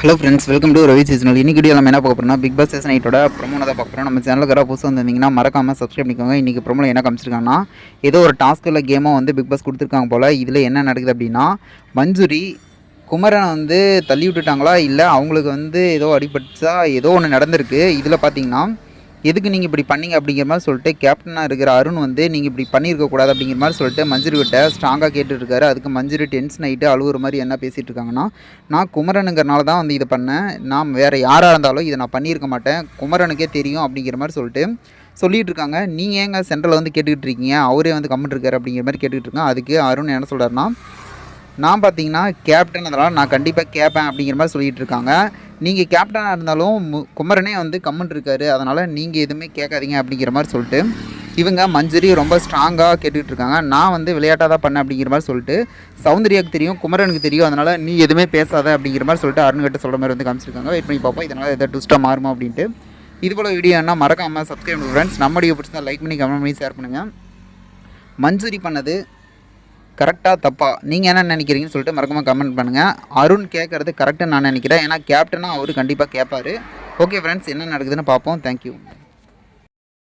Hello friends welcome to Ravi seasonal இன்னைக்கு video நம்ம என்ன பார்க்க போகிறோம்னா பிக் பாஸ் சீசன் எயிட்டோட ப்ரொமோனை தான் பார்க்க போகிறோம் நம்ம சேனலுக்கு யாராவது புதுசாக வந்திருந்தீங்கன்னா மறக்காமல் சப்ஸ்கிரைப் பண்ணிக்கோங்க. இன்றைக்கி ப்ரொமோல என்ன காமிச்சிருக்காங்கன்னா ஏதோ ஒரு டாஸ்க்கில் கேமோ வந்து பிக் பாஸ் கொடுத்துருக்காங்க போல். இதில் என்ன நடக்குது அப்படின்னா மஞ்சுரி குமரனை வந்து தள்ளி விட்டுட்டாங்களா? இல்லை அவங்களுக்கு வந்து ஏதோ அடிபட்டுச்சா? ஏதோ ஒன்று நடந்திருக்கு. இதில் பார்த்தீங்கன்னா எதுக்கு நீங்கள் இப்படி பண்ணீங்க அப்படிங்கிற மாதிரி சொல்லிட்டு கேப்டனாக இருக்கிற அருண் வந்து நீங்கள் இப்படி பண்ணியிருக்கக்கூடாது அப்படிங்கிற மாதிரி சொல்லிட்டு மஞ்சுரி கிட்ட ஸ்ட்ராங்காக கேட்டுருக்காரு அதுக்கு மஞ்சுரி டென்ஷன் ஆகிட்டு அழுகுற மாதிரி என்ன பேசிகிட்டு இருக்காங்கன்னா நான் குமரனுங்கிறனால தான் வந்து இதை பண்ணேன். நான் வேறு யாராக இருந்தாலும் இதை நான் பண்ணியிருக்க மாட்டேன். குமரனுக்கே தெரியும் அப்படிங்கிற மாதிரி சொல்லிட்டு சொல்லிகிட்டு இருக்காங்க. நீங்கள் ஏங்க சென்ட்ரலில் வந்து கேட்டுக்கிட்டு இருக்கீங்க? அவரே வந்து கம்மிட்டு இருக்காரு அப்படிங்கிற மாதிரி கேட்டுக்கிட்டு இருக்காங்க. அதுக்கு அருண் என்ன சொல்கிறாருன்னா நான் பார்த்தீங்கன்னா கேப்டன் அதனால் நான் கண்டிப்பாக கேட்பேன் அப்படிங்கிற மாதிரி சொல்லிகிட்டு இருக்காங்க. நீங்கள் கேப்டனாக இருந்தாலும் குமரனே வந்து கம்மன் இருக்காரு. அதனால் நீங்கள் எதுவுமே கேட்காதீங்க அப்படிங்கிற மாதிரி சொல்லிட்டு இவங்க மஞ்சரி ரொம்ப ஸ்ட்ராங்காக கேட்டுக்கிட்டு இருக்காங்க. நான் வந்து விளையாட்டாக தான் பண்ணேன் அப்படிங்கிற மாதிரி சொல்லிட்டு சௌந்தர்யாவுக்கு தெரியும் குமரனுக்கு தெரியும். அதனால் நீ எதுவுமே பேசாத அப்படிங்கிற மாதிரி சொல்லிட்டு அருண்கிட்ட சொல்கிற மாதிரி வந்து காமிச்சிருக்காங்க. வெயிட் பண்ணி பார்ப்போம். இதனால் எதாவது ட்விஸ்ட்டாக மாறுமா அப்படின்ட்டு. இது போல் வீடியோனா மறக்காமல் சப்ஸ்கிரைப் ஃப்ரெண்ட்ஸ் நம்ம வீடியோ பிடிச்சா லைக் பண்ணி கமெண்ட் பண்ணி ஷேர் பண்ணுங்கள் மஞ்சரி பண்ணது கரெக்டாக தப்பா. நீங்கள் என்ன நினைக்கிறீங்கன்னு சொல்லிட்டு மறக்காம கமெண்ட் பண்ணுங்கள் அருண் கேட்குறது கரெக்டாக நான் நினைக்கிறேன். ஏன்னா கேப்டனாக அவர் கண்டிப்பாக கேட்பாரு ஓகே ஃப்ரெண்ட்ஸ் என்ன நடக்குதுன்னு பார்ப்போம். தேங்க்யூ